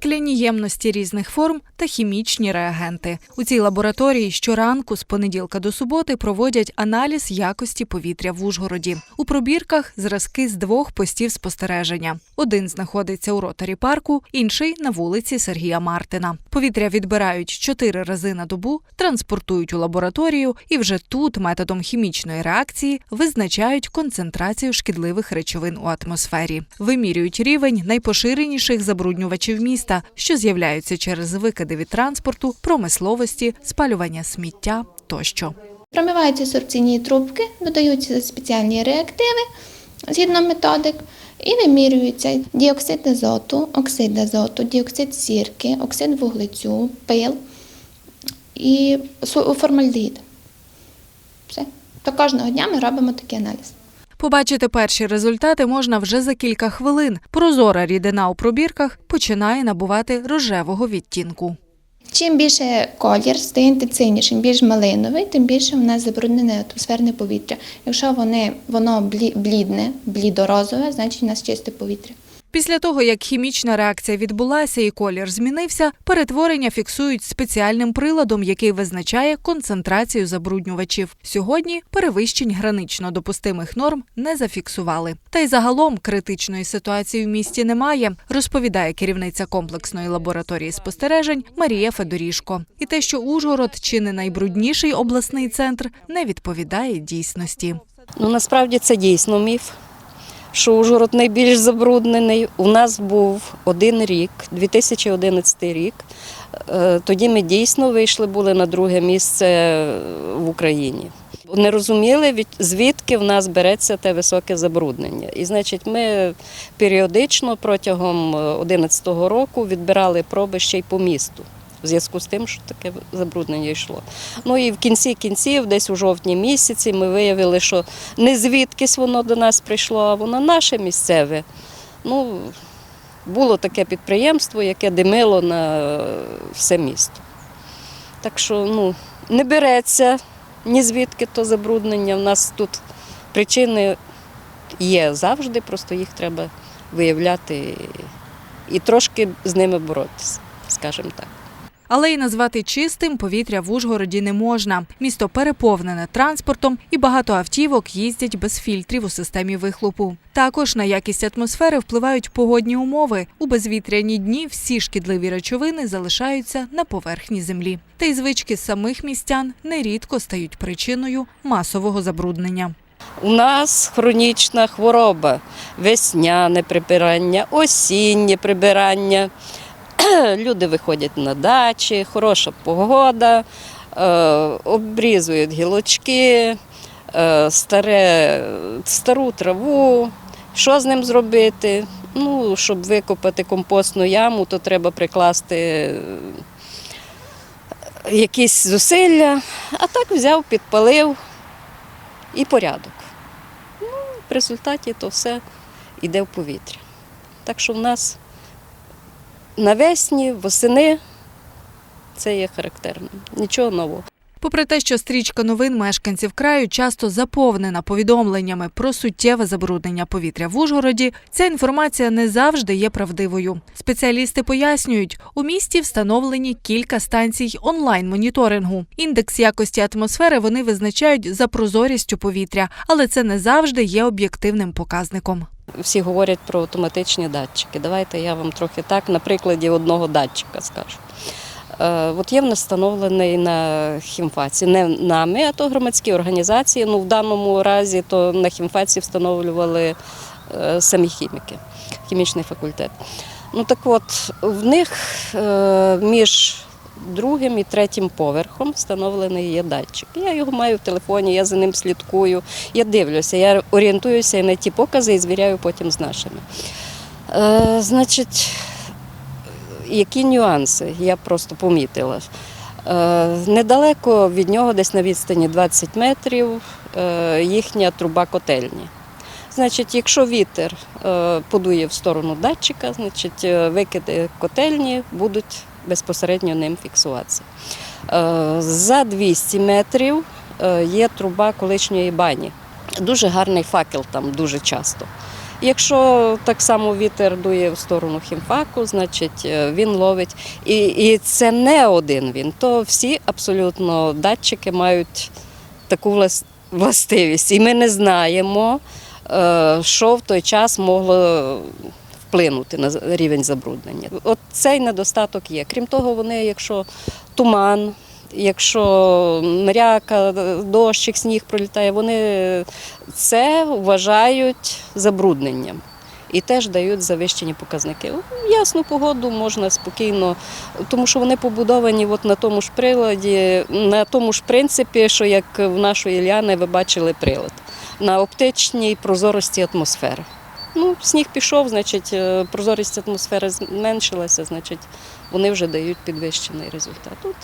скляні ємності різних форм та хімічні реагенти. У цій лабораторії щоранку з понеділка до суботи проводять аналіз якості повітря в Ужгороді. У пробірках зразки з двох постів спостереження. Один знаходиться у ротарі парку, інший на вулиці Сергія Мартина. Повітря відбирають чотири рази на добу, транспортують у лабораторію і вже тут методом хімічної реакції визначають концентрацію шкідливих речовин у атмосфері. Вимірюють рівень найпоширеніших забруднювачів міста, що з'являються через викиди від транспорту, промисловості, спалювання сміття тощо. Промиваються сорбційні трубки, додаються спеціальні реактиви згідно методик і вимірюється діоксид азоту, оксид азоту, діоксид сірки, оксид вуглецю, пил і формальдегід. Все. То кожного дня ми робимо такий аналіз. Побачити перші результати можна вже за кілька хвилин. Прозора рідина у пробірках починає набувати рожевого відтінку. Чим більше колір стає інтенсивнішим, більш малиновий, тим більше в нас забруднене атмосферне повітря. Якщо вони, воно блі- блідне, блідорозове, значить у нас чисте повітря. Після того, як хімічна реакція відбулася і колір змінився, перетворення фіксують спеціальним приладом, який визначає концентрацію забруднювачів. Сьогодні перевищень гранично допустимих норм не зафіксували. Та й загалом критичної ситуації в місті немає, розповідає керівниця комплексної лабораторії спостережень Марія Федорішко. І те, що Ужгород чи не найбрудніший обласний центр, не відповідає дійсності. Ну насправді це дійсно міф, що Ужгород найбільш забруднений. У нас був один рік, 2011 рік. Е, Тоді ми дійсно вийшли були на друге місце в Україні. Не розуміли, від- звідки в нас береться те високе забруднення. І значить, ми періодично протягом 2011 року відбирали проби ще й по місту. В зв'язку з тим, що таке забруднення йшло. Ну і в кінці кінців, десь у жовтні місяці, ми виявили, що не звідкись воно до нас прийшло, а воно наше місцеве. Ну, було таке підприємство, яке димило на все місто. Так що ну, не береться ні звідки то забруднення. У нас тут причини є завжди, просто їх треба виявляти і трошки з ними боротися, скажімо так. Але й назвати чистим повітря в Ужгороді не можна. Місто переповнене транспортом, і багато автівок їздять без фільтрів у системі вихлопу. Також на якість атмосфери впливають погодні умови. У безвітряні дні всі шкідливі речовини залишаються на поверхні землі. Та й звички самих містян нерідко стають причиною масового забруднення. У нас хронічна хвороба, весняне прибирання, осіннє прибирання. Люди виходять на дачі, хороша погода, е, обрізують гілочки, е, старе, стару траву. Що з ним зробити? Ну, щоб викопати компостну яму, то треба прикласти е, якісь зусилля, а так взяв, підпалив і порядок. Ну, в результаті то все йде в повітря. Так що в нас навесні, восени це є характерним. Нічого нового. Попри те, що стрічка новин мешканців краю часто заповнена повідомленнями про суттєве забруднення повітря в Ужгороді, ця інформація не завжди є правдивою. Спеціалісти пояснюють, у місті встановлені кілька станцій онлайн-моніторингу. Індекс якості атмосфери вони визначають за прозорістю повітря, але це не завжди є об'єктивним показником. Всі говорять про автоматичні датчики. Давайте я вам трохи так на прикладі одного датчика скажу. Е, От є в нас встановлений на хімфаці. Не нами, а то громадські організації. Ну, в даному разі то на хімфаці встановлювали е, самі хіміки, хімічний факультет. Ну так от, в них е, між другим і третім поверхом встановлений є датчик. Я його маю в телефоні, я за ним слідкую, я дивлюся, я орієнтуюся на ті покази і звіряю потім з нашими. Е, значить, які нюанси я просто помітила. Е, Недалеко від нього, десь на відстані 20 метрів, е, їхня труба котельні. Значить, якщо вітер е, подує в сторону датчика, значить викиди котельні будуть безпосередньо ним фіксуватися. Е, За 200 метрів е, є труба колишньої бані. Дуже гарний факел там дуже часто. Якщо так само вітер дує в сторону хімфаку, значить е, він ловить. І, і це не один він, то всі абсолютно датчики мають таку властивість. І ми не знаємо, що в той час могло вплинути на рівень забруднення. От цей недостаток є. Крім того, вони, якщо туман, якщо мряка, дощик, сніг пролітає, вони це вважають забрудненням. І теж дають завищені показники. Ясну погоду можна спокійно, тому що вони побудовані от на тому ж приладі, на тому ж принципі, що як в нашої Ільяни ви бачили прилад, на оптичній прозорості атмосфери. Ну, сніг пішов, значить, е, прозорість атмосфери зменшилася, значить, вони вже дають підвищений результат. От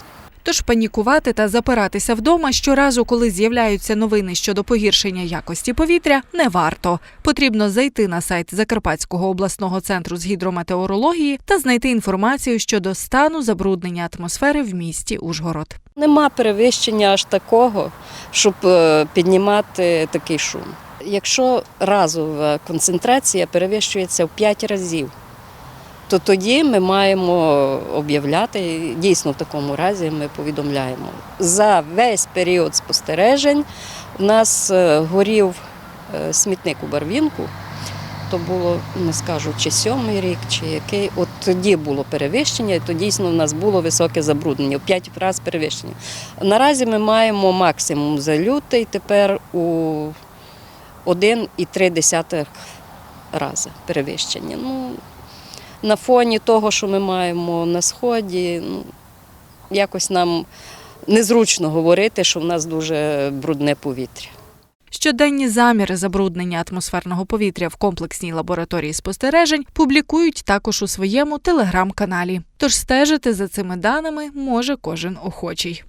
Тож панікувати та запиратися вдома щоразу, коли з'являються новини щодо погіршення якості повітря, не варто. Потрібно зайти на сайт Закарпатського обласного центру з гідрометеорології та знайти інформацію щодо стану забруднення атмосфери в місті Ужгород. Нема перевищення аж такого, щоб е, піднімати такий шум. Якщо разова концентрація перевищується в 5 разів, то тоді ми маємо об'являти, дійсно в такому разі ми повідомляємо. За весь період спостережень у нас е, горів е, смітник у Барвінку. То було, не скажу, чи сьомий рік, чи який. От тоді було перевищення, і то дійсно в нас було високе забруднення, в п'ять разів перевищення. Наразі ми маємо максимум за лютий тепер у 1,3 рази перевищення. Ну, на фоні того, що ми маємо на сході, ну, якось нам незручно говорити, що в нас дуже брудне повітря. Щоденні заміри забруднення атмосферного повітря в комплексній лабораторії спостережень публікують також у своєму телеграм-каналі. Тож стежити за цими даними може кожен охочий.